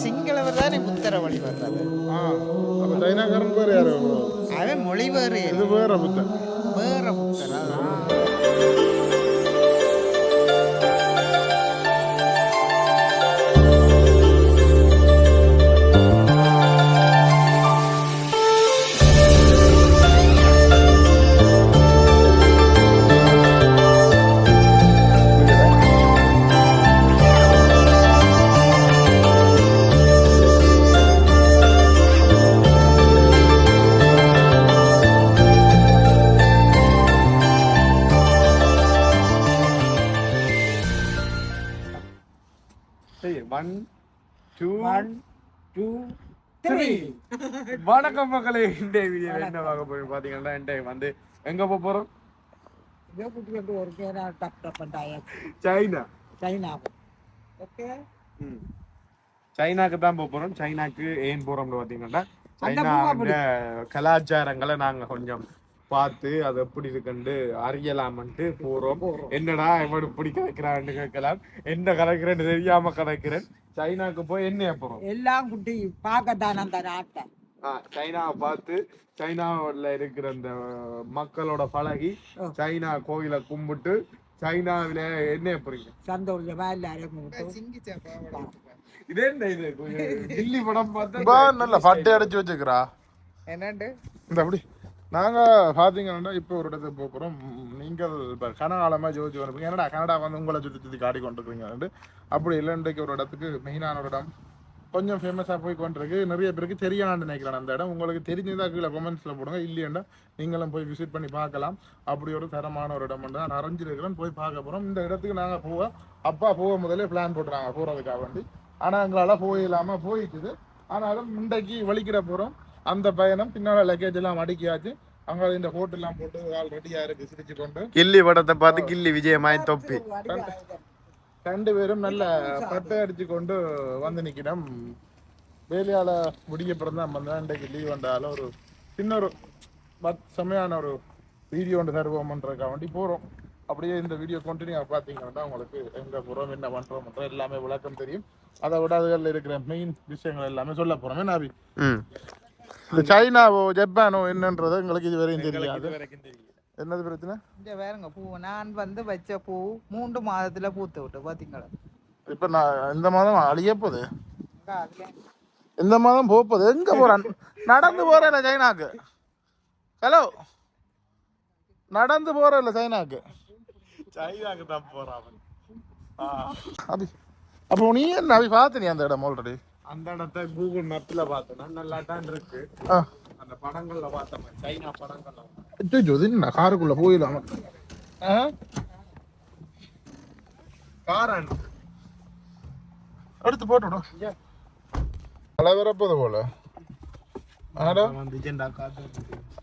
சிங்களவர் தானே புத்தரை வழிபடுறது அப்போ சைனாக்காரன் பேர் யார் அவன் மொழி வேறு. இது வேற புத்தன் வேற புத்தர் டூ three. வணக்கம் மக்களே இந்த வீடியோ என்ன பார்க்க போய் பாத்தீங்கன்னா இந்த வந்து எங்க போக போறோம்? சைனா. China okay. சைனாக்கு தான் போக போறோம். சைனாக்கு ஏன் போறோம்னு பாத்தீங்கன்னா சைனா. கலாச்சாரங்களை நாங்க கொஞ்சம் பார்த்து அது எப்படி இருக்குன்னு அறியலாமன்ட்டு போறோம். என்னடா இவன் இப்படி கதைக்கிறான்னு கேட்கலாம். என்ன கதைக்கிறேன்னு தெரியாம கதைக்கிறேன். சைனாக்கு போய் என்ன போறோம் எல்லாம் குட்டி பார்க்கத்தான் அந்த நாட்டை. சைனாவை பார்த்து சைனாவில் இருக்கிற அந்த மக்களோட பழகி சைனா கோயிலை கும்பிட்டு சைனாவில என்ன புரியுங்க சந்தோஷமா எல்லாரும் இது என்ன இது? தில்லி படம் பார்த்தா நல்ல பட்டை அடைச்சு வச்சுக்கிறா என்னண்டு? இந்த அப்படி. நாங்கள் பார்த்தீங்கன்னா இப்போ ஒரு இடத்துக்கு போக போகிறோம் நீங்கள் இப்போ கனகாலமாக ஜோதிச்சு வரப்பீங்க என்னடா கனடா வந்து உங்களை சுற்றி சுற்றி காட்டி கொண்டிருக்கீங்க அப்படி இல்லைன்றைக்கு ஒரு இடத்துக்கு மெயினான ஒரு இடம். கொஞ்சம் ஃபேமஸாக போய் கொண்டிருக்கு. நிறைய பேருக்கு தெரியலான்னு நினைக்கிறேன் அந்த இடம். உங்களுக்கு தெரிஞ்சதா கீழே கமெண்ட்ஸில் போடுங்க. இல்லையண்டா நீங்களும் போய் விசிட் பண்ணி பார்க்கலாம். அப்படி ஒரு தரமான ஒரு இடம் நான் அறிஞ்சிருக்கிறேன். போய் பார்க்க போகிறோம் இந்த இடத்துக்கு நாங்கள் போக அப்பா போக முதலே பிளான் போட்டுறாங்க போகிறதுக்காக வேண்டி. ஆனால் எங்களால் போயிடலாமல் போயிட்டுது. ஆனாலும் இன்றைக்கு வலிக்கிற போகிறோம் அந்த பயணம் பின்னால் லக்கேஜ் எல்லாம் அடுக்கியாச்சு. அங்கே இந்த ஹோட்டல்லாம் போட்டு ஆள் ரெடியாக இருக்கு சிரிச்சு கொண்டு. கில்லி படத்தை பார்த்து கில்லி விஜயமாய் தொப்பி. ரெண்டு பேரும் நல்ல பட்டை அடிச்சு கொண்டு வந்து நிக்கிறோம் வேலையால முடிய பிறந்தான் வந்தேன் இன்றைக்கு லீவ் வந்தாலும் ஒரு சின்ன ஒரு பத் செம்மையான ஒரு வீடியோ ஒன்று தருவோம்ன்றதுக்காக வேண்டி போகிறோம் அப்படியே இந்த வீடியோ கண்டினியூ பார்த்தீங்கன்னா உங்களுக்கு எங்கே போகிறோம் என்ன பண்ணுறோம் எல்லாமே விளக்கம் தெரியும். அதை விட அதுகளில் இருக்கிற மெயின் விஷயங்கள் எல்லாமே சொல்ல போகிறோம்? ம். இந்த சைனாவோ ஜப்பானோ என்னன்றது எங்களுக்கு இது வரையும் தெரியாது வரைக்கும் தெரியும் என்னது பிரச்சனை? இந்த வேறுங்க பூ. நான் வந்து வச்ச பூ மூன்று மாதத்துல பூத்து விட்டு பாத்தீங்களா? இப்போ நான் இந்த மாதம் அழிய போகுது. இந்த மாதம் போக போகுது. எங்க போறான் நடந்து போறேன் சைனாக்கு. ஹலோ நடந்து போறேன் சைனாக்கு. சைனாக்கு தான் போறான் அபி அப்போ நீ என்ன அபி பார்த்து நீ அந்த இடம் ஆல்ரெடி அந்த இடத்த கூகுள் மேப்ல பார்த்தோன்னா நல்லா தான் இருக்கு. அந்த படங்கள்ல பார்த்தோம். சைனா படங்கள்ல அச்சோ இது என்ன காருக்குள்ள போயிடலாம்? காரன் எடுத்து போட்டு விடும் மழை வரப்போது போல.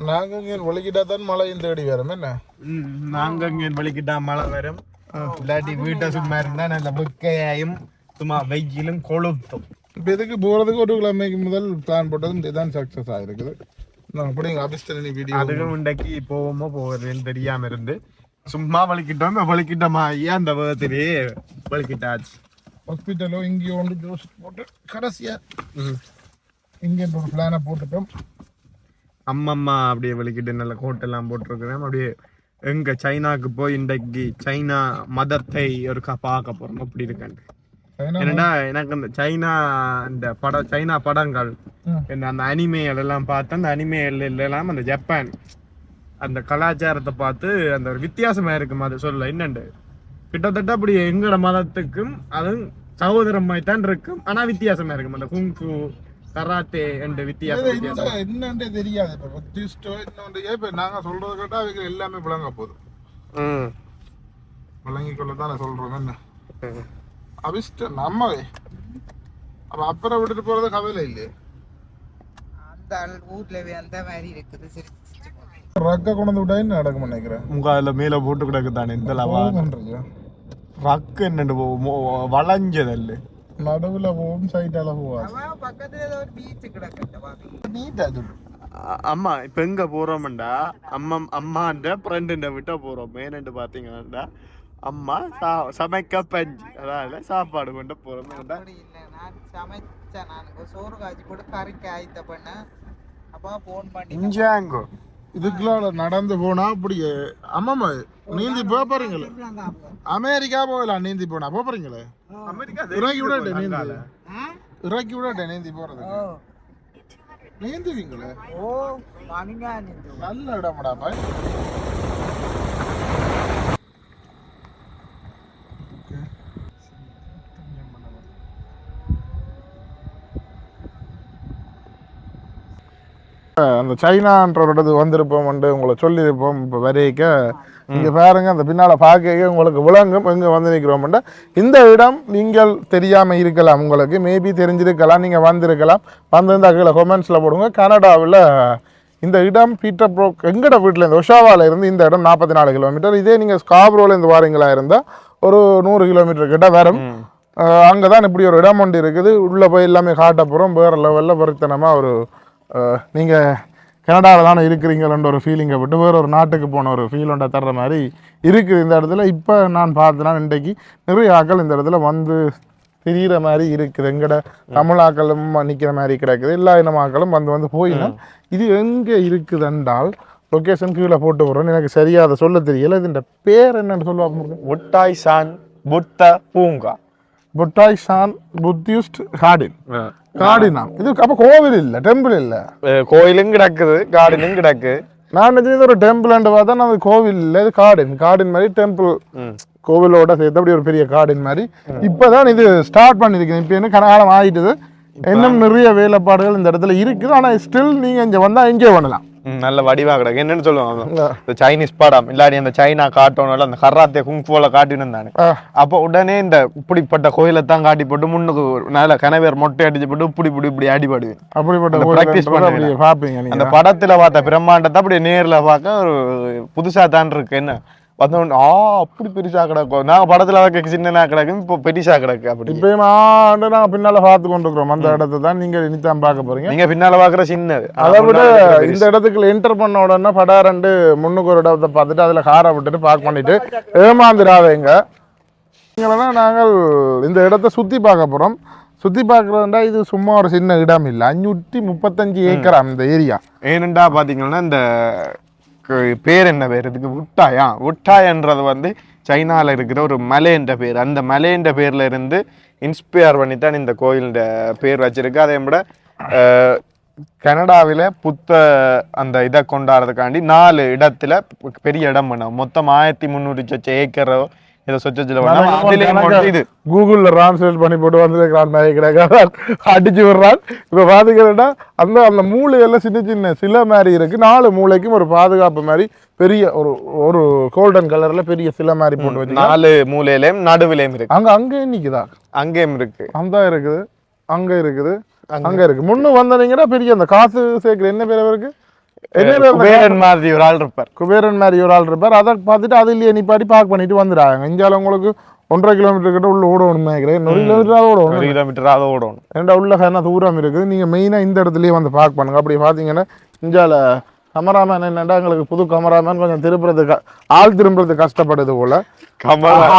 நாங்க இங்கே தான் மழையும் தேடி வரும் என்ன? நாங்க இங்க வெளிக்கிட்டா மழை வரும். இல்லாட்டி வீட்டை சும்மா இருந்தா நல்ல வெக்கையாயும் சும்மா வெயிலும் கொளுத்தும். இப்போ இதுக்கு போகிறதுக்கு ஒரு கிழமைக்கு முதல் பிளான் போட்டது இதுதான் சக்ஸஸ் ஆகிருக்குது நான் அப்படி எங்கள் ஆஃபீஸ் வீடியோ அதுக்கும் இன்றைக்கு போவோமோ போகிறதுன்னு தெரியாம இருந்து சும்மா வலிக்கிட்டோம் வலிக்கிட்டோமா? ஐயா அந்த விதத்திலேயே வலிக்கிட்டாச்சு. ஹாஸ்பிட்டலோ இங்கேயோ ஒன்று ஜூஸ் போட்டு கடைசியாக இங்கே ஒரு பிளானை போட்டுட்டோம். அம்மம்மா அப்படியே வலிக்கிட்டு நல்ல கோட்டெல்லாம் போட்டிருக்கிறேன். அப்படியே எங்க சைனாக்கு போய் இன்றைக்கு சைனா மதத்தை ஒரு பார்க்க போறோம் அப்படி இருக்கேன். என்னடா எனக்கு அந்த சைனா இந்த படம் சைனா படங்கள் அந்த அனிமேகள் எல்லாம் பார்த்து அந்த அனிமேகள் எல்லாம் அந்த ஜப்பான் அந்த கலாச்சாரத்தை பார்த்து அந்த ஒரு வித்தியாசமா இருக்கும் அது சொல்ல என்னண்டு? கிட்டத்தட்ட அப்படி எங்களோட மதத்துக்கும் அதுவும் சகோதரமாய் தான் இருக்கும் ஆனா வித்தியாசமா இருக்கும். அந்த குங்கு கராத்தே என்ற வித்தியாசம் என்னன்றே தெரியாது. இப்போ புத்திஸ்டோ இன்னொன்று இப்போ நாங்கள் சொல்றது கேட்டால் அவங்க எல்லாமே விளங்க போகுது. ம். விளங்கி கொள்ள தான் சொல்கிறோம் என்ன அபிஷ்ட நம்மவே அப்போ அப்புறம் விட்டுட்டு போகிறது கவலை இல்லையே. அந்த ஆள் ஊர்ல அந்த மாதிரி இருக்குது சிரிச்சு ரக்க கொண்டு விட்டா என்ன நடக்கும் நினைக்கிறேன்? உங்க அதுல மேல போட்டு கிடக்கு தானே இந்த லவா. ரக்கு என்னண்டு வளைஞ்சதல்ல. நடுவில் போகும் சைட்டால போவாது. அவன் பக்கத்துல ஏதோ ஒரு பீச் கிடக்கு அம்மா இப்ப எங்க போறோம்டா? அம்மா அம்மான்ற ஃப்ரெண்டுண்ட விட்ட போறோம். மேனண்டு பாத்தீங்கன்னா அம்மா சா- சமைக்க பஞ்சு அதாவது சாப்பாடு கொண்டு போறோம் அப்படி இல்லை நான் சமைச்சேன் நான் சோறு காய்ச்சி போட்டு கறி காய்த்த பண்ண அப்பா ஃபோன் பண்ணி இஞ்சாங்கோ இதுக்குள்ள நடந்து போனா அப்படி ஆமாமா நீந்தி போக போறீங்களே அமெரிக்கா போகலாம் நீந்தி போனா போக போறீங்களே அமெரிக்கா இறக்கி விடட்டே நீந்தி இறக்கி விடட்டே நீந்தி போறது ஓ நீந்துவீங்களே ஓ நல்ல இடம்டா அந்த சைனான்றோடது வந்திருப்போம் உங்களை சொல்லியிருப்போம். இப்போ வரைக்க இங்க பாருங்க அந்த பின்னால பார்க்க உங்களுக்கு விளங்கும் எங்க வந்து நிற்கிறோம்டா இந்த இடம் நீங்கள் தெரியாம இருக்கலாம் உங்களுக்கு. மேபி தெரிஞ்சிருக்கலாம் நீங்க வந்திருக்கலாம். வந்திருந்தா கீழே கொமெண்ட்ஸ்ல போடுங்க. கனடாவில் இந்த இடம் பீட்டர் ப்ரோக் எங்கட வீட்டில் இருந்து ஒஷாவால இருந்து இந்த இடம் நாற்பத்தி நாலு கிலோமீட்டர் இதே நீங்கள் ஸ்காப்ரோல இருந்து வாரீங்களா இருந்தால் ஒரு நூறு கிலோமீட்டர் கிட்ட வரும். அங்கே தான் இப்படி ஒரு இடம் ஒன்று இருக்குது. உள்ளே போய் எல்லாமே காட்ட போகிறோம் வேறு லெவலில் வருத்தனமாக ஒரு நீங்கள் கனடாவில் தானே இருக்கிறீங்களன்ற ஒரு ஃபீலிங்கை விட்டு வேற ஒரு நாட்டுக்கு போன ஒரு ஃபீல் ஒன்றை தர்ற மாதிரி இருக்குது இந்த இடத்துல. இப்போ நான் பார்த்தேன்னா இன்றைக்கு நிறைய ஆட்கள் இந்த இடத்துல வந்து தெரிகிற மாதிரி இருக்குது. எங்கட தமிழ் ஆக்களும் நிற்கிற மாதிரி கிடக்குது. எல்லா இனம் ஆக்களும் வந்து வந்து போயினா இது எங்கே இருக்குது என்றால் லொக்கேஷன் கீழே போட்டு போகிறோம் எனக்கு சரியா அதை சொல்ல தெரியல. இதுன்ற பேர் என்னன்னு சொல்லுவாங்க ஒட்டாய் சான் புத்த பூங்கா. புட்டாய் ஷான் புத்திஸ்ட் கார்டின் கார்டினா இது அப்போ கோவில் இல்லை டெம்பிள் இல்லை கோயிலும் கிடக்குது கார்டனும் கிடக்கு நான் நினைச்சது ஒரு டெம்பிள்ன்ட்டு பார்த்தா நான் அது கோவில் இல்லை இது கார்டன் கார்டன் மாதிரி டெம்பிள். கோவிலோட சேர்த்து அப்படி ஒரு பெரிய கார்டன் மாதிரி இப்போதான் இது ஸ்டார்ட் பண்ணியிருக்கேன் இப்போ என்ன கனகாலம் ஆகிட்டுது இன்னும் நிறைய வேலைப்பாடுகள் இந்த இடத்துல இருக்குது ஆனால் ஸ்டில் நீங்கள் இங்கே வந்தால் என்ஜாய் பண்ணலாம் நல்ல வடிவா கிடக்கு என்னன்னு சொல்லுவாங்க இந்த சைனீஸ் படம் இல்லாடி அந்த சைனா காட்டோனால அந்த கராத்தே குங்ஃபுல காட்டினு தானே ஆ. அப்போ உடனே இந்த இப்படிப்பட்ட கோயிலை தான் காட்டி போட்டு முன்னுக்கு நல்ல கனவேர் மொட்டை அடிச்சு போட்டு இப்படி இப்படி இப்படி அடிபடுது அப்படிப்பட்ட. அப்படியே பார்ப்பீங்க அந்த படத்துல பார்த்த பிரம்மாண்டத்தை அப்படியே நேர்ல பார்க்க ஒரு புதுசா தான் இருக்கு. என்ன? வந்தோடனே ஆ அப்படி பெருசா கிடக்கும் நாங்க படத்துல பார்க்க சின்னனா கிடக்கும் இப்போ பெருசா கிடக்கு. அப்படி. இப்பயும் ஆண்டு நாங்கள் பின்னால் பார்த்து கொண்டிருக்கிறோம். அந்த இடத்த தான் நீங்கள் இனித்தான் பார்க்க போகிறீங்க நீங்க பின்னால பாக்குற சின்னது. அதை விட இந்த இடத்துக்கு என்டர் பண்ண உடனே படா ரெண்டு முன்னுக்கு ஒரு இடத்தை பார்த்துட்டு அதில் காரை விட்டுட்டு பார்க் பண்ணிட்டு ஏமாந்துடாதீங்க நாங்கள் இந்த இடத்த சுற்றி பார்க்க போகிறோம் சுற்றி பார்க்குறதுண்டா இது சும்மா ஒரு சின்ன இடம் இல்லை. அஞ்சூற்றி முப்பத்தஞ்சு ஏக்கராம் இந்த ஏரியா. ஏனெண்டா பாத்தீங்கன்னா இந்த பேர் என்ன பேர் இதுக்கு உட்டாயா? உட்டாயன்றது வந்து சைனாவில் இருக்கிற ஒரு மலைன்ற பேர். அந்த மலைன்ற பேரில் இருந்து இன்ஸ்பயர் பண்ணித்தான் இந்த கோயிலின் பேர் வச்சுருக்கு. அதே விட கனடாவில் புத்த அந்த இதை கொண்டாடுறதுக்காண்டி நாலு இடத்துல பெரிய இடம் பண்ணோம் மொத்தம் ஆயிரத்தி முந்நூறு சொச்ச ஏக்கரோ இதை சொச்சத்தில் இது. கூகுளில் டிரான்ஸ்லேட் பண்ணி போட்டு வந்துருக்கிறான் நாய் கிடைக்காத அடிச்சு விடுறான். இப்போ பார்த்தீங்கன்னா அந்த அந்த மூளையெல்லாம் சின்ன சின்ன சிலை மாதிரி இருக்கு. நாலு மூளைக்கும் ஒரு பாதுகாப்பு மாதிரி பெரிய ஒரு ஒரு கோல்டன் கலர்ல பெரிய சிலை மாதிரி போட்டு வச்சு நாலு மூலையிலையும் நடுவிலையும் இருக்கு. அங்க அங்கே நிக்குதா? அங்கேயும் இருக்கு. அந்த இருக்குது. அங்க இருக்குது. அங்க இருக்கு. முன்னு வந்தீங்கன்னா பெரிய அந்த காசு சேர்க்கிற என்ன பேர் அந்த குபேரன் மாதிரி ஒரு ஆள் இருப்பார். குபேரன் மாதிரி ஒரு ஆள் இருப்பார். அதை பார்த்துட்டு அது இல்லையே நிப்பாட்டி பார்க் பண்ணிட்டு வந்துடுறாங்க இந்தியாவில் உங்களுக்கு ஒன்றரை கிலோமீட்டர் கிட்ட உள்ள ஓடணும் நினைக்கிறேன். ஒரு கிலோமீட்டர் ஓடணும். ஒரு கிலோமீட்டர் அதை ஓடணும். ஏன்டா உள்ள என்ன தூரம் இருக்குது. நீங்கள் மெயினாக இந்த இடத்துலயே வந்து பார்க் பண்ணுங்க. அப்படி பார்த்தீங்கன்னா இந்தியாவில் கமராமேன் என்னடா எங்களுக்கு புது கமராமேன் கொஞ்சம் திருப்புறதுக்கு ஆள் திரும்புறது கஷ்டப்படுது போல.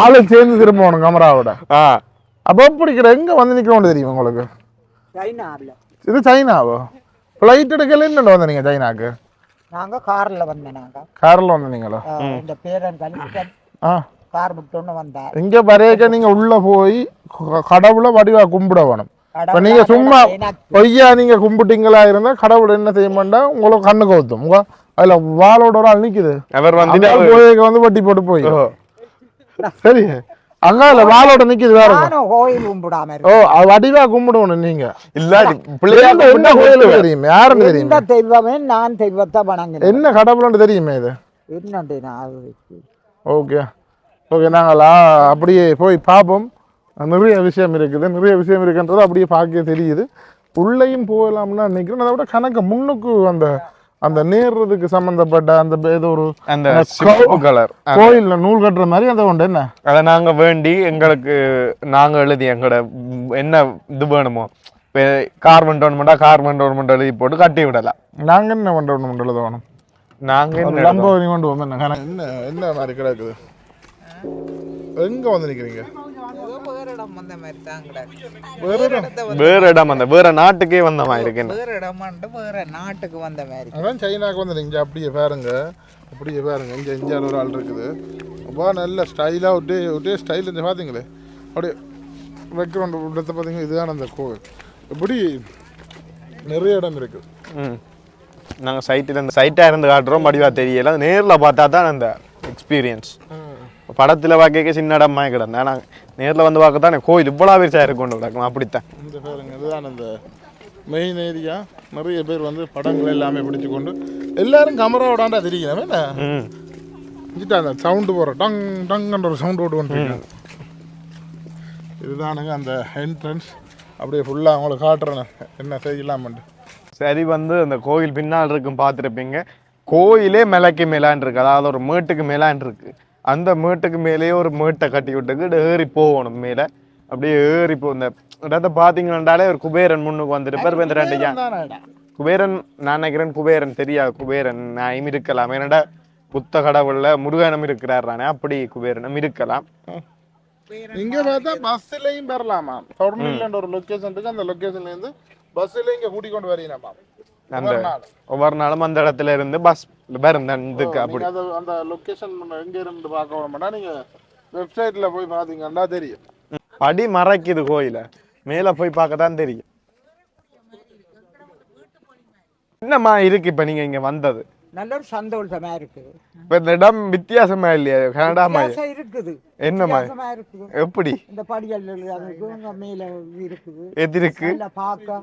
ஆளு சேர்ந்து திரும்பணும் கமராவோட ஆ. அப்போ கிட்ட எங்கே வந்து நிற்கிறோம்னு தெரியும் உங்களுக்கு? இது சைனாவோ? ஃப்ளைட் எடுக்கல என்ன வந்தீங்க சைனாக்கு நாங்கள் காரில் வந்தோம் நாங்கள் காரில் வந்தீங்களா இந்த பேரன் ஆ கார் விட்டோன்னு வந்தார் இங்கே வரையக்க நீங்கள் உள்ளே போய் கடவுளை வடிவா கும்பிட வேணும் இப்போ நீங்கள் சும்மா பொய்யா நீங்கள் கும்பிட்டீங்களா இருந்தால் கடவுள் என்ன செய்ய மாட்டா உங்களுக்கு கண்ணு கவுத்தும் உங்க அதில் வாளோட ஒரு ஆள் நிற்குது அவர் வந்து வந்து வட்டி போட்டு போய் சரி அங்க இல்ல வாளோட நிக்குது வேற கோயில் கும்பிடாம ஓ அது வடிவா கும்பிடணும் நீங்க. இல்லாடி பிள்ளையா என்ன- கோயில் தெரியும்? யாருன்னு தெரியும்? எந்த தெய்வமே நான் தெய்வத்தை வணங்குறேன் என்ன கடவுள்னு தெரியுமே இது? என்னண்டு நான் ஓகே. ஓகே நாங்களா அப்படியே போய் பார்ப்போம் நிறைய விஷயம் இருக்குது. நிறைய விஷயம் இருக்குன்றது அப்படியே பார்க்க தெரியுது. உள்ளேயும் போகலாம்னு நினைக்கிறேன் அதை விட கணக்கு முன்னுக்கு அந்த அந்த நேர்றதுக்கு சம்பந்தப்பட்ட அந்த ஏதோ ஒரு அந்த சிவப்பு கலர் கோயில்ல நூல் கட்டுற மாதிரி அந்த ஒன்று என்ன? அதை நாங்க வேண்டி எங்களுக்கு நாங்க எழுதி எங்களோட என்ன இது வேணுமோ கார்பன் டோன்மெண்டா கார்பன் டோன்மெண்ட் எழுதி போட்டு கட்டி விடலாம். நாங்க என்ன பண்றோம் மண்டல வேணும் நாங்க என்ன கொண்டு வந்து என்ன என்ன என்ன மாதிரி கிடக்குது? எங்க வந்து நிக்கிறீங்க? வேற இடம் வந்த மாதிரி வேற இடம்? இடத்த வந்து- வேற இடம் அந்த வேற நாட்டுக்கே வந்த மாதிரி இருக்கு வேற இடமாண்டு வேற நாட்டுக்கு வந்த மாதிரி. அதான் சைனாக்கு வந்து இங்கே அப்படியே பாருங்க. அப்படியே பாருங்க. இங்கே இந்தியாவில் ஒரு ஆள் இருக்குது. அப்பா நல்ல ஸ்டைலாக ஒட்டே ஒட்டே ஸ்டைல் இந்த பார்த்தீங்களே அப்படியே வைக்கிறோம் இடத்த பார்த்தீங்க இதுதான் அந்த கோவில். இப்படி நிறைய இடம் இருக்குது ம். நாங்கள் சைட்டில் இந்த சைட்டாக இருந்து காட்டுறோம். வடிவா தெரியல. நேரில் பார்த்தா தான் அந்த எக்ஸ்பீரியன்ஸ் படத்தில் பார்க்க சின்ன இடமா கிடந்தேன். ஆனால் நேரில் வந்து பார்க்க தான் கோயில் இவ்வளோ பெருசாக இருக்கும் கிடக்கும். அப்படித்தான். இந்த பாருங்க இதுதான் அந்த மெயின் ஏரியா நிறைய பேர் வந்து படங்கள் எல்லாமே பிடிச்சு கொண்டு எல்லாரும் கமராவோடாண்டா தெரியும் என்ன? அந்த சவுண்டு போகிற டங் டங்குன்ற ஒரு சவுண்டு போட்டு வந்துருக்காங்க இதுதானுங்க அந்த என்ட்ரன்ஸ் அப்படியே ஃபுல்லாக அவங்களுக்கு காட்டுறேன். என்ன செய்யலாமன்ட்டு சரி வந்து அந்த கோயில் பின்னால் இருக்கும் பார்த்துருப்பீங்க. கோயிலே மேலைக்கு மேலான் இருக்கு. அதாவது ஒரு மேட்டுக்கு மேலான் இருக்கு. அந்த மேட்டுக்கு மேலேயே ஒரு மேட்டை கட்டி விட்டுக்கு ஏறி போகணும் மேலே. அப்படியே ஏறி போ இந்த இடத்த பார்த்தீங்கன்னாலே ஒரு குபேரன் முன்னுக்கு வந்துட்டு இந்த ரெண்டு குபேரன் நான் நினைக்கிறேன் குபேரன் தெரியாது. குபேரன் நான் இருக்கலாம். என்னடா புத்த கடவுள்ல முருகனும் இருக்கிறாரானே அப்படி குபேரனும் இருக்கலாம். இங்க பார்த்தா பஸ்லயும் பெறலாமா தொடர்ந்து ஒரு லொகேஷன் இருக்கு. அந்த லொகேஷன்ல இருந்து பஸ்ல இங்க கூட்டி கொண்டு வரீங்கம்மா அந்த ஒவ்வொரு நாளும். அந்த இடத்துல இருந்து பஸ் வருந்ததுக்கு அப்படி. அந்த லொகேஷன் எங்க இருந்து பார்க்க வேணும்னா நீங்க வெப்சைட்ல போய் பாத்தீங்கன்னா தெரியும். படி மறைக்குது கோயில. மேல போய் பார்க்க தான் தெரியும். என்னம்மா இருக்கு இப்ப நீங்க இங்க வந்தது? நல்ல ஒரு சந்தோஷமா இருக்குது இப்ப இந்த இடம் வித்தியாசமா இல்லையா? கனடா மாதிரி இருக்குது. என்ன மாதிரி வித்தியாசமா இருக்குது. எப்படி? படிகள் அதுக்கு அங்க மேல இருக்குது. எதிருக்கு நல்ல பார்க்க.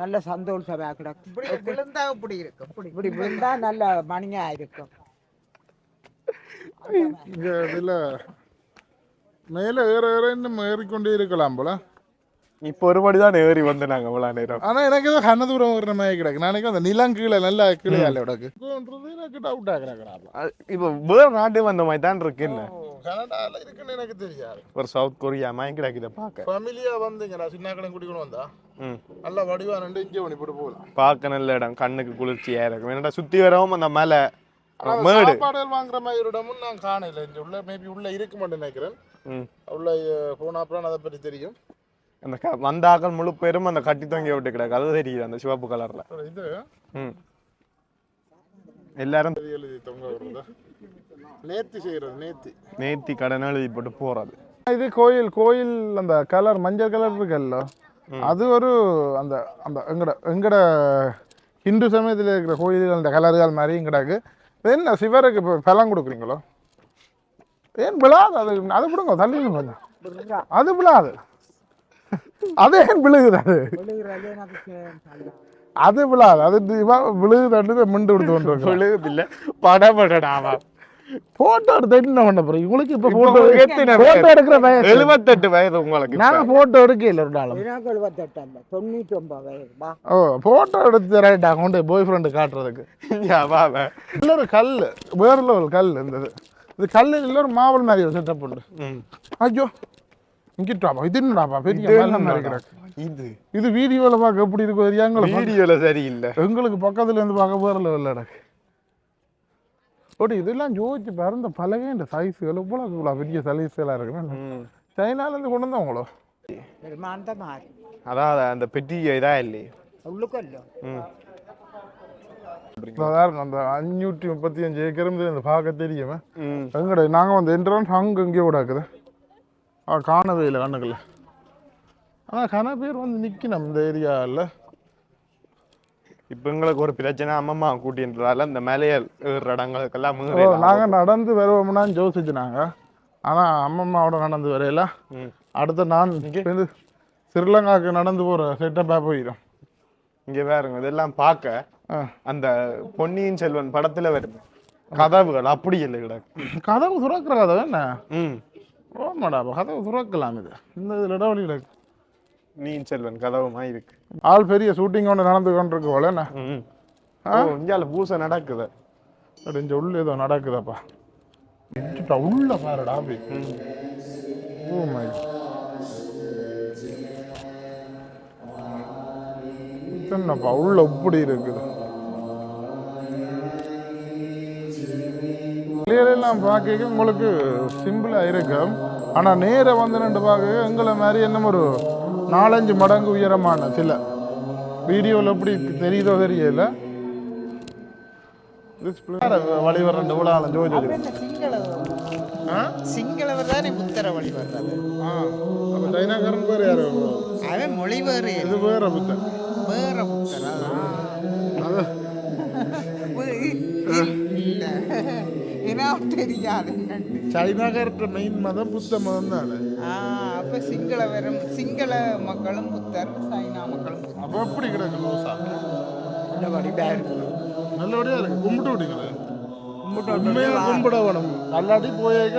நல்ல சந்தோஷமா கிடக்கு இப்படி விழுந்தா இப்படி இருக்கும். இப்படி இப்படி விழுந்தா நல்ல மணியா இருக்கும். இங்க இதுல மேல ஏற ஏற இன்னும் ஏறிக்கொண்டே இருக்கலாம் போல. இப்ப ஒருபடி தான் ஏறி வந்து நாங்க இவ்வளவு நேரம். ஆனா எனக்கு ஏதோ கன தூரம் ஒரு மாதிரி கிடக்கு. நாளைக்கு அந்த நிலம் கீழே நல்லா கீழே அல்ல கிடக்கு. எனக்கு டவுட் ஆகிறேன் இப்ப வேற நாட்டு வந்த மாதிரி தான் இருக்கு என்ன? கனடால இருக்குன்னு எனக்கு தெரியாது. ஒரு சவுத் கொரியா மாதிரி கிடக்கு இதை பார்க்க. ஃபேமிலியா வந்தீங்க. நான் சின்ன கடன் கூட்டிக்கணும் வந்தா நல்லா வடிவா ரெண்டு இங்கே பண்ணி போட்டு போகலாம். பார்க்க நல்ல இடம். கண்ணுக்கு குளிர்ச்சியா இருக்கும். என்னடா சுத்தி வரவும் அந்த மலை. மேடு. சாப்பாடுகள் வாங்குற மாதிரி ஒரு இடமும் நான் காணல. இங்க உள்ள மேபி உள்ள இருக்க மாட்டேன் நினைக்கிறேன். உள்ள போனா அப்புறம் அதை பற்றி தெரியும். அந்த க வந்தாக்கள் முழு பேரும் அந்த கட்டி தொங்கி விட்டு கிடக்கு. அது தெரியுது அந்த சிவப்பு கலர்ல இது? ம். எல்லாரும் நேர்த்தி செய்யறது நேர்த்தி. நேத்தி கடன் எழுதி போட்டு போறது. இது கோயில் கோயில் அந்த கலர் மஞ்சள் கலர் இருக்குல்ல? அது ஒரு அந்த அந்த எங்கட எங்கட இந்து சமயத்தில் இருக்கிற கோயில்கள் அந்த கலர்கள் மாதிரி எங்கடாக்கு இது என்ன சிவருக்கு இப்போ பலம் கொடுக்குறீங்களோ? ஏன் விழாது அது? அது விடுங்க தள்ளி கொஞ்சம். அது விழாது. அது ஏன் விழுகுது அது. அது விழாது. அது இவ விழுகுது மிண்டு கொடுத்து கொண்டு வைக்கிறோம். விழுகுதில்ல. படபடடாவா போட்டோ எடுத்து என்ன பண்ண போறோம் உங்களுக்கு இப்போ போட்டோ போட்டோ எடுக்கிற வயசு? எழுபத்தெட்டு வயது உங்களுக்கு. நாங்கள் போட்டோ ஒரு எழுபத்தெட்டு அல்ல தொண்ணூற்றி ஒன்பது வயது வா ஓ போட்டோ எடுத்து ரைட்டா கொண்டு பாய் ஃப்ரெண்டு காட்டுறதுக்கு. இல்ல ஒரு கல் வேற ஒரு கல் இருந்தது இது. கல் இல்ல ஒரு மாவல் மாதிரி ஒரு செட்டப் உண்டு. ம். ஐயோ. இங்கிட்டாப்பா இது என்னடாப்பா பெரிய இது. இது. இது வீடியோல பார்க்க எப்படி இருக்கும் தெரியா? எங்களுக்கு பக்க- வீடியோல சரியில்லை. எங்களுக்கு பக்கத்துல இருந்து பார்க்க வேற லெவலில் கிடக்கு ஓடி இதெல்லாம் ஜோதிச்சு பாரு இந்த பலகை இந்த சைஸுகள் இவ்வளோ இவ்வளோ பெரிய சைஸ்லாம் இருக்கு ம். சைனால இருந்து கொண்டு வந்தவங்களோ அதாவது அந்த பெட்டி இதா இல்லையே. அதான் அந்த அஞ்சூற்றி முப்பத்தி அஞ்சு ஏக்கரும் இந்த பார்க்க தெரியுமே? எங்கட நாங்கள் வந்து என்ட்ரன்ஸ் அங்கே இங்கே கூட இருக்குது. ஆ காணவே இல்லை கண்ணுக்குள்ள. ஆனால் கன பேர் வந்து நிற்கணும் இந்த ஏரியாவில் இப்போ எங்களுக்கு ஒரு பிரச்சனை அம்மம்மா கூட்டின்றதால இந்த மேலையல் ஏறுற இடங்களுக்கெல்லாம் நாங்கள் நடந்து வருவோம்னான்னு யோசிச்சு நாங்கள் ஆனால் அம்மம்மாவோட நடந்து வரையில. அடுத்து நான் வந்து ஸ்ரீலங்காவுக்கு நடந்து போகிற செட்டப்பாக போயிடும் இங்க பாருங்க இதெல்லாம் பார்க்க அந்த பொன்னியின் செல்வன் படத்துல வரும் கதவுகள் அப்படி இல்லை கிடக்கு. கதவு துறக்கிற கதவு என்ன? ம் ஓமாடா கதவு துறக்கலாம் இது. இந்த இதில் இடவழி கிடக்கு நீன் செல்வன் கதவுமா இருக்கு. ஆள் பெரிய ஷூட்டிங் ஒன்று நடந்து கொண்டிருக்கு போல என்ன? இந்தியால பூசை நடக்குது? இங்க உள்ள ஏதோ நடக்குதாப்பா. உள்ள பாருடா ஓ மை. என்னப்பா உள்ள இப்படி இருக்குது? எல்லாம் பார்க்க உங்களுக்கு சிம்பிளா இருக்கும். ஆனா நேர வந்து ரெண்டு பார்க்க எங்களை மாதிரி என்ன ஒரு நாலஞ்சு மடங்கு உயரமான சில வீடியோவில் எப்படி தெரியுதோ தெரியல. வழி வர ரெண்டு உலகம் ஜோதி சிங்களவர் தானே புத்தர வழி வர்றது அப்போ சைனாக்காரன் பேர் யாரு? அவன் மொழி வேறு. இது வேற புத்தன் வேற புத்தரா? அது. ஏன்னா தெரியாது. சைனாக்காரற்ற மெயின் மதம் புத்த மதம் தானே ஆ, அப்ப சிங்களவரும் சிங்கள மக்களும் புத்தர் சைனா மக்களும். அப்போ எப்படி கிடக்கு லூசா இந்த வடிவா இருக்கு நல்லபடியா இருக்கு கும்பிட்டு விட்டீங்களே உண்மையா கும்பிட வேணும் அல்லாட்டி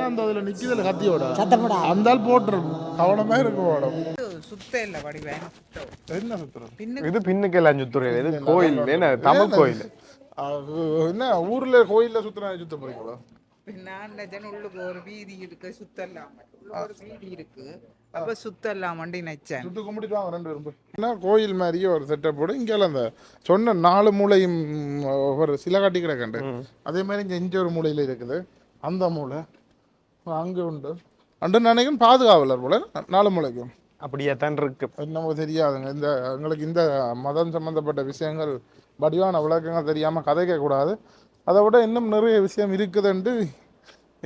அந்த அதுல நிக்கிதுல கத்தி விட சத்தப்படா அந்த ஆள் போட்டுரும் கவனமா இருக்க வேணும் இது சுத்த இல்ல வடிவேன் சுத்தம் என்ன சுத்துறது பின்ன இது இது கோயில் என்ன தமிழ் கோயில் என்ன ஊர்ல கோயில்ல சுத்துறா சுத்த போறீங்களா நான் உள்ளுக்கு ஒரு வீதி இருக்கு சுத்தம் உள்ள ஒரு வீதி இருக்கு. அப்ப சுத்தம் இல்லாமண்டி நினைச்சேன் சுட்டு கும்பிட்டு வாங்க ரெண்டு பேரும். என்ன கோயில் மாதிரியே ஒரு செட்டப் போடு. இங்கே அந்த சொன்ன நாலு மூலையும் ஒரு சில காட்டி கிடக்கண்டு. அதே மாதிரி இங்கே இங்கே ஒரு மூலையில் இருக்குது. அந்த மூலை அங்கே உண்டு. அண்டு நினைக்கும் பாதுகாவலர் போல நாலு மூலைக்கும். அப்படியே தான் இருக்கு என்னமோ தெரியாதுங்க. இந்த எங்களுக்கு இந்த மதம் சம்பந்தப்பட்ட விஷயங்கள் வடிவான விளக்கங்கள் தெரியாமல் கதைக்கக்கூடாது அதை விட இன்னும் நிறைய விஷயம் இருக்குதுன்ட்டு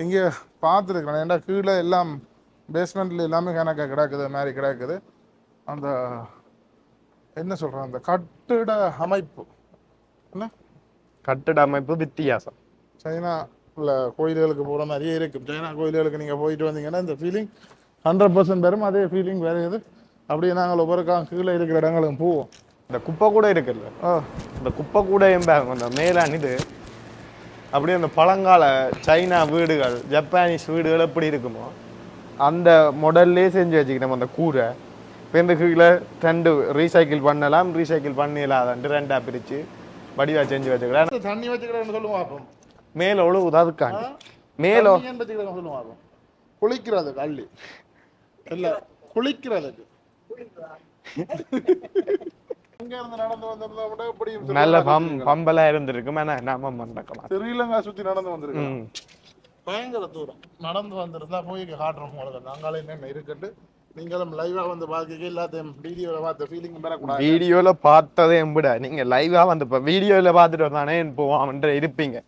இங்கே பார்த்துருக்குறேன். ஏன்டா கீழே எல்லாம் பேஸ்மெண்ட்டில் எல்லாமே கணக்க கிடக்குது மாதிரி கிடக்குது. அந்த என்ன சொல்கிறேன் அந்த கட்டிட அமைப்பு. என்ன? கட்டிட அமைப்பு வித்தியாசம். சைனா உள்ள கோயில்களுக்கு போகிற மாதிரியே இருக்கும். சைனா கோயில்களுக்கு நீங்கள் போயிட்டு வந்தீங்கன்னா இந்த ஃபீலிங் ஹண்ட்ரட் பர்சன்ட் வரும். அதே ஃபீலிங் வேறு இது அப்படியே நாங்கள் ஒவ்வொரு கா கீழே இருக்கிற இடங்களுக்கு போவோம். இந்த குப்பை கூட இருக்குல்ல இந்த குப்பை கூட எம்பாங்க அந்த மேலான் இது. அப்படியே அந்த பழங்கால சைனா வீடுகள் ஜப்பானீஸ் வீடுகள் எப்படி இருக்குமோ அந்த மாடல்லே செஞ்சு வச்சுக்கிட்டோம் அந்த கூரை. இப்போ இந்த கீழே ரெண்டு ரீசைக்கிள் பண்ணலாம் ரீசைக்கிள் பண்ணிடலாதான்ட்டு ரெண்டாக பிரித்து வடிவா செஞ்சு வச்சுக்கிறேன் தண்ணி வச்சுக்கிறேன்னு சொல்லுவோம் மேலே ஒழுகுது அதுக்காண்டி மேலோ? சொல்லுவோம் குளிக்கிறதுக்கு அள்ளி இல்ல குளிக்கிறதுக்கு. இருந்து நடந்து வந்திருந்தா கூட இப்படி நல்ல பம் பம்பலாக இருந்திருக்கும். ஆனால் நாம மண்டக்கலாம் ஸ்ரீலங்கா சுத்தி நடந்து வந்திருக்கோம் பயங்கர தூரம். நடந்து வந்திருந்தா போய் காட்டுறோம் உங்களுக்கு நாங்களே என்னென்ன இருக்குட்டு. நீங்களும் லைவா வந்து பார்க்க எல்லாத்தையும் வீடியோல பார்த்த ஃபீலிங் பெறக்கூடாது. வீடியோல பார்த்ததே எம்பிட. நீங்க லைவா வந்து இப்போ வீடியோல பார்த்துட்டு வந்தானே போவாமன்ற இருப்பீங்க.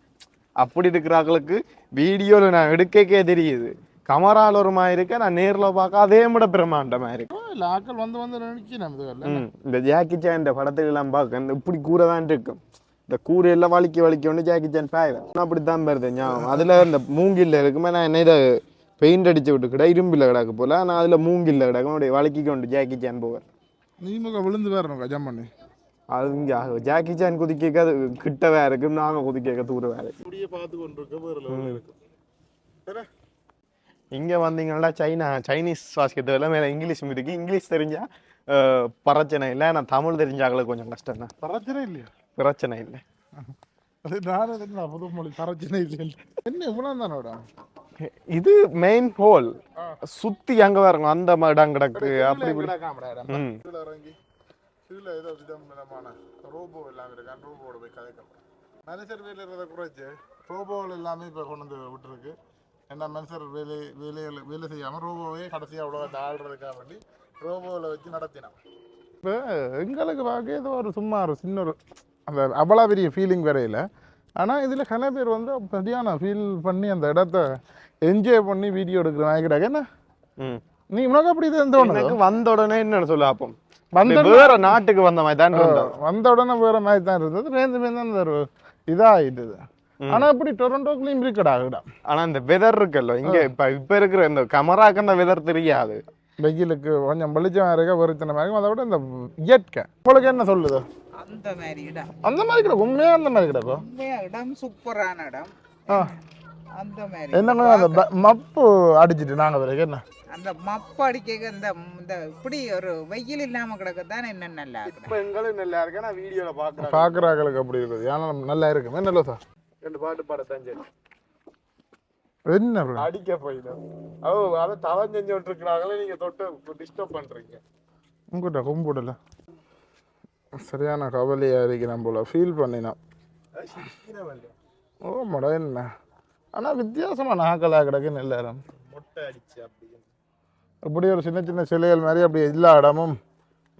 அப்படி இருக்கிறாங்களுக்கு வீடியோல நான் எடுக்கக்கே தெரியுது. கமரால ஒரு மாதிரி இருக்க நான் நேர்ல பார்க்க அதே விட பிரமாண்டமா இருக்கு இல்ல ஆக்கள் வந்து வந்து நினைக்கிறேன் இதுல ம், இந்த ஜாக்கி சான் படத்துல எல்லாம் பார்க்க இந்த இப்படி கூரை தான் இருக்கும் இந்த கூரையெல்லாம் வலிக்கி வலிக்க ஒன்று ஜாக்கி சான் பாய்வேன் அப்படித்தான் வருது ஞாபகம். அதுல இந்த மூங்கில்ல இருக்குமே நான் என்ன இதை பெயிண்ட் அடிச்சு விட்டு கிட இரும்பில் கிடக்கு போல நான் அதுல மூங்கில்ல கிடக்கும் அப்படியே வலிக்கி கொண்டு ஜாக்கி சான் போவேன் நீமுக விழுந்து வரணும் கஜம் பண்ணி. அது இங்க ஜாக்கி சான் குதிக்க அது கிட்டவே இருக்கும் நாங்க குதிக்க இருக்க. வேற level இருக்கு. சரி. இங்க வந்தீங்கன்னா சைனா சைனீஸ் வாசிக்கிறதுல மேல இங்கிலீஷ் இருக்கு. இங்கிலீஷ் தெரிஞ்சா பிரச்சனை இல்லை. நான் தமிழ் தெரிஞ்சாங்களுக்கு கொஞ்சம் கஷ்டம் தான். பிரச்சனை இல்லையா? பிரச்சனை இல்லை. அது நான் புது மொழி? பிரச்சனை இல்லை. என்ன இவ்வளவு தானோடா இது மெயின் ஹோல் சுத்தி அங்க பாருங்க அந்த இடம் கிடக்கு. அப்படி கீழே ஏதோ விதம் விதமான ரோபோ எல்லாம் இருக்கு. அந்த ரோபோட போய் கதைக்கலாம். மனுஷர் வேலை இருக்கிறத குறைச்சு ரோபோவில் எல்லாமே இப்போ கொண்டு வந்து விட்டுருக்கு. ஏன்னா மனுஷர் வேலை வேலைகள் வேலை செய்யாமல் ரோபோவே கடைசியாக அவ்வளோ ஆள்றதுக்காக வேண்டி ரோபோவில் வச்சு நடத்தினான் இப்போ எங்களுக்கு பார்க்க ஏதோ ஒரு சும்மா ஒரு சின்ன ஒரு அந்த அவ்வளோ பெரிய ஃபீலிங் வரையில ஆனால் இதில் கன பேர் வந்து சரியான ஃபீல் பண்ணி அந்த இடத்த என்ஜாய் பண்ணி வீடியோ எடுக்கிற நாய்க்கிட்டாங்க என்ன ம். நீ உனக்கு அப்படி இது தோணுது எனக்கு வந்த உடனே என்னன்னு சொல்ல அப்போ வந்த வேற நாட்டுக்கு வந்த மாதிரி தான். வந்த உடனே வேற மாதிரி தான் இருந்தது அந்த ஒரு இதாகிட்டுது ஆனா இப்படி டொரண்டோக்குள்ளேயும் இருக்கடா ஆனா இந்த வெதர் இருக்குல்ல இங்க இப்ப இப்ப இருக்கிற இந்த கமராக்கு அந்த வெதர் தெரியாது. வெயிலுக்கு கொஞ்சம் வெளிச்சம் இருக்க வெறுத்தனமாக இருக்கும். அதை விட இந்த இயற்கை. உங்களுக்கு என்ன சொல்லுது? அந்த மாதிரி இடம் அந்த மாதிரி கிடக்கும் உண்மையா அந்த மாதிரி கிடக்கும் உண்மையா இடம் சூப்பரான இடம். ஆ. அந்த மாதிரி என்னங்க அந்த மப்பு அடிச்சிட்டு நாங்க வரைக்கும் என்ன? அந்த மப்பு அடிக்க இந்த இந்த இப்படி ஒரு வெயில் இல்லாம கிடக்கத்தான் என்ன நல்லா இருக்கு இப்ப எங்களும் நல்லா இருக்கு. நான் வீடியோல பாக்குறேன் பார்க்குறாங்களுக்கு அப்படி இருக்குது. ஏன்னா நல்லா இருக்கும் என்ன சார்? ரெண்டு பாட்டு பாடத்தான் சரி என்ன? அடிக்க போயிடும். ஓ அதை தவம் செஞ்சு விட்டுருக்காங்களே நீங்க தொட்டு டிஸ்டர்ப் பண்றீங்க. உங்ககிட்ட கும்பிடல. சரியான கவலையாக இருக்கிறேன் போல. ஃபீல் பண்ணினான். ஓ மட என்ன? ஆனால் வித்தியாசமான ஆக்கலாக கிடக்குன்னு எல்லாரும். மொட்டை அடிச்சு அப்படி இப்படி ஒரு சின்ன சின்ன சிலைகள் மாதிரி அப்படி எல்லா இடமும்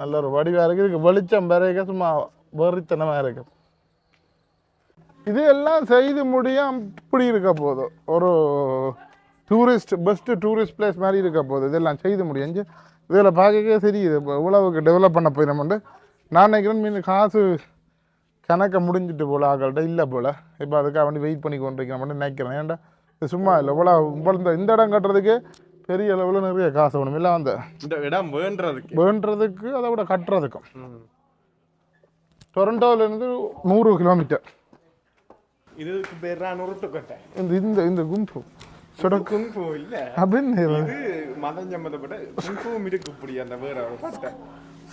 நல்ல ஒரு வடிவாக இருக்குது வெளிச்சம் பிறகு சும்மா வெறித்தனமாக இருக்கு. இது எல்லாம் செய்து முடிய அப்படி இருக்க போகுது. ஒரு டூரிஸ்ட் பெஸ்ட் டூரிஸ்ட் பிளேஸ் மாதிரி இருக்க போகுது. இதெல்லாம் செய்து முடிஞ்சு இதில் பார்க்கவே தெரியுது. இப்போ இவ்வளவுக்கு டெவலப் பண்ண போயிடமுண்டு நான் நினைக்கிறேன் மீன் காசு கணக்க முடிஞ்சிட்டு போல ஆகள்கிட்ட இல்லை போல். இப்போ அதுக்காக வேண்டி வெயிட் பண்ணி கொண்டிருக்கிறோம் நினைக்கிறேன். ஏன்டா இது சும்மா இல்லை. இவ்வளோ இவ்வளோ இந்த இந்த இடம் கட்டுறதுக்கு பெரிய அளவில் நிறைய காசு வேணும் இல்லை. அந்த இந்த இடம் வேண்டுறதுக்கு. வேண்டுறதுக்கு அதை விட கட்டுறதுக்கும். டொரண்டோவிலேருந்து நூறு கிலோமீட்டர் இதுக்கு பேர் தான் உருட்டுக்கட்டை இந்த இந்த இந்த கும்பு சொடக்கு குங்ஃபு இல்ல அப்படின்னு இது மதம் சம்மந்தப்பட்ட குங்ஃபுவும் இருக்கு இப்படி அந்த வேற ஒரு கட்டை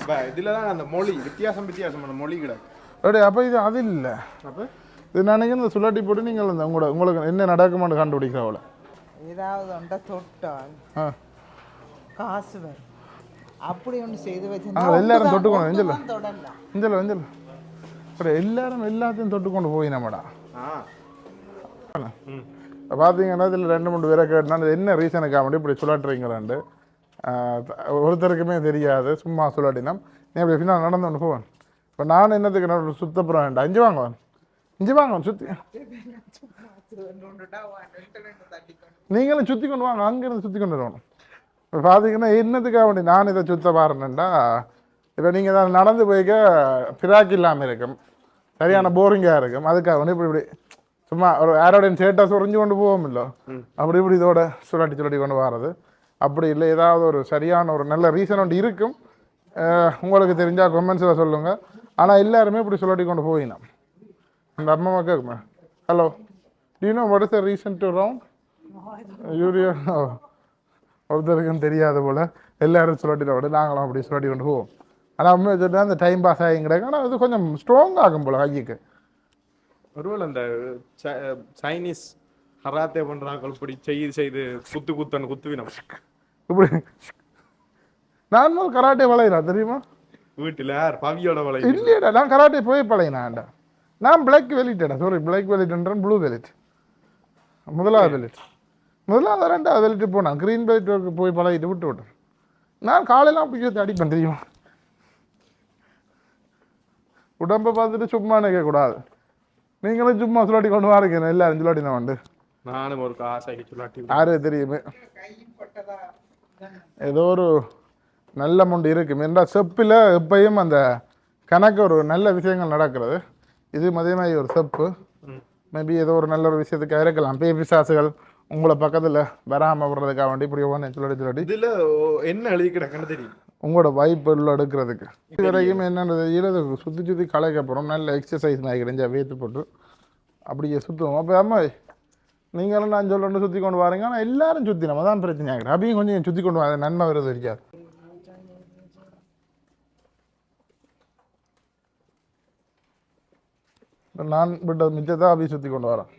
ப- இதுல தான் அந்த மொழி வித்தியாசம் வித்தியாசமான மொழி கிடக்கு அப்போ இது அது இல்லை அப்ப இது நினைக்கிறேன் இந்த சுழட்டி போட்டு நீங்கள் இந்த உங்களோட உங்களுக்கு என்ன நடக்குமான்னு கண்டுபிடிக்கிறவள ஏதாவது ஒன்றை தொட்டால் ஆ காசு வரும் அப்படி ஒன்று செய்து ஆ, எல்லாரும் தொட்டுக்கணும். வச்சு வஞ்சல் அப்படியே எல்லாரும் எல்லாத்தையும் தொட்டு கொண்டு போய் நம்மடா பார்த்தீங்கன்னா இதில் ரெண்டு மூணு பேரை கேட்டால் என்ன ரீசனுக்காக வேண்டி இப்படி சுழட்டுறீங்களாண்டு ஒருத்தருக்குமே தெரியாது சும்மா சுழட்டினோம் நீ அப்படி நான் நடந்து ஒன்று போவேன் இப்போ நான் என்னத்துக்கு நடு சுத்தப்புறம் வேண்டாம் இஞ்சி வாங்குவேன். இஞ்சி வாங்குவேன் சுற்றி நீங்களும் சுற்றி கொண்டு வாங்க அங்கேருந்து சுற்றி கொண்டு வரணும். இப்போ பார்த்தீங்கன்னா என்னத்துக்காக வேண்டி நான் இதை சுத்த பாருனேன்டா? இப்போ நீங்கள் தான் நடந்து போய்க்க பிராக்கு இல்லாமல் இருக்கும். சரியான போரிங்காக இருக்கும். அதுக்காக வேண்டி இப்படி இப்படி சும்மா ஒரு யாரோட சேட்டை சுரிஞ்சு கொண்டு போவோம்ல அப்படி இப்படி இதோட சுழட்டி சுழட்டி கொண்டு வர்றது அப்படி இல்லை ஏதாவது ஒரு சரியான ஒரு நல்ல ரீசன் ஒன்று இருக்கும். உங்களுக்கு தெரிஞ்சால் கொமெண்ட்ஸில் சொல்லுங்கள் ஆனால் எல்லாருமே இப்படி சுழட்டி கொண்டு போயினோம் இந்த அம்மா கேட்குமா hello you know what is the reason to round urea ஒருத்தருக்கும் தெரியாத போல் எல்லாரும் சுழட்டிட விட நாங்களும் அப்படி சுழட்டி கொண்டு போவோம். ஆனால் அம்மா வச்சுட்டு அந்த டைம் பாஸ் ஆகிங்க கிடைக்கும் ஆனால் இது கொஞ்சம் ஸ்ட்ராங் ஆகும் போல் கைக்கு ஒருவேளை அந்த சைனீஸ் கராத்தே பண்றாங்க இப்படி செய்து செய்து குத்து குத்தன்னு குத்துவினம். இப்படி. நார்மல் கராட்டே பழகினா தெரியுமா? வீட்டுல யார்? பவியோட வலை இல்லையடா நான் கராட்டே போய் பழகினான்டா நான் பிளாக் வெலிட்டடா சாரி பிளாக் வெலிட்ன்றேன் ப்ளூ வெலிட் முதலாவது வெலிட் முதலாவது ரெண்டாவது வெலிட்டு போனான். க்ரீன் பெல்ட்டுக்கு போய் பழகிட்டு விட்டு விட்டேன். நான் காலையெல்லாம் பிடிச்சி அடிப்பேன் தெரியுமா? உடம்பை பார்த்துட்டு சும்மா நிற்கக்கூடாது நீங்களும் சும்மா சுலாட்டி கொண்டு வாருங்க எல்லாரும் சுலாட்டி நான் வந்து நானும் ஒரு ஆசைக்கு சொல்லாட்டி யாரு தெரியுமே ஏதோ ஒரு நல்ல முண்டு இருக்கும் என்றால் செப்பில் எப்பயும் அந்த கணக்கு ஒரு நல்ல விஷயங்கள் நடக்கிறது இது அதே மாதிரி ஒரு செப்பு மேபி ஏதோ ஒரு நல்ல ஒரு விஷயத்துக்காக இருக்கலாம் பேய் பிசாசுகள் உங்களை பக்கத்தில் வராமல் விடுறதுக்காக வேண்டி இப்படி ஒவ்வொன்று சொல்லி சொல்லி இதுல என்ன எழுதி கிடக்குன்னு தெரியும் உங்களோட வாய்ப்புகள் எடுக்கிறதுக்கு இது வரைக்கும் என்னன்றது ஈரது சுற்றி சுற்றி கலைக்கு அப்புறம் நல்ல எக்ஸசைஸ் மாதிரி கிடைஞ்சா வேத்து போட்டு அப்படியே சுற்றுவோம் அப்போ அம்மா நீங்களும் நான் சொல்லணும் சுற்றி கொண்டு வாருங்க. ஆனால் எல்லாரும் சுற்றி நம்ம தான் பிரச்சனை ஆகிடும் அப்படியும் கொஞ்சம் சுற்றி கொண்டு வாங்க நன்மை வருது இருக்காது. நான் விட்ட மிச்சத்தை அப்படி சுற்றி கொண்டு வரேன்.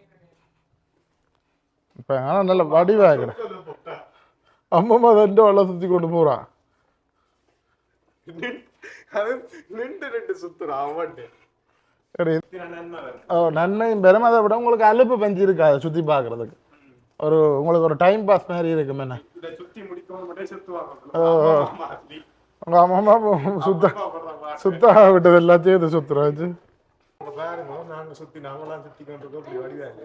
இப்போ ஆனால் நல்ல வடிவாகிறேன் அம்மம்மா ரெண்டு வெள்ளம் சுற்றி கொண்டு போகிறான் சுத்துறான் சரி நன்மை பெரும். அதை விட உங்களுக்கு அலுப்பு பஞ்சு இருக்காது சுற்றி பார்க்குறதுக்கு? ஒரு உங்களுக்கு ஒரு டைம் பாஸ் மாதிரி இருக்கும் என்ன? சுத்தி அம்மா சுத்த. சுத்த விட்டது எல்லாத்தையும் இது. பாருங்க நாங்க சுத்தி நாங்களாம் சுத்தி கொண்டு வடிவாங்க.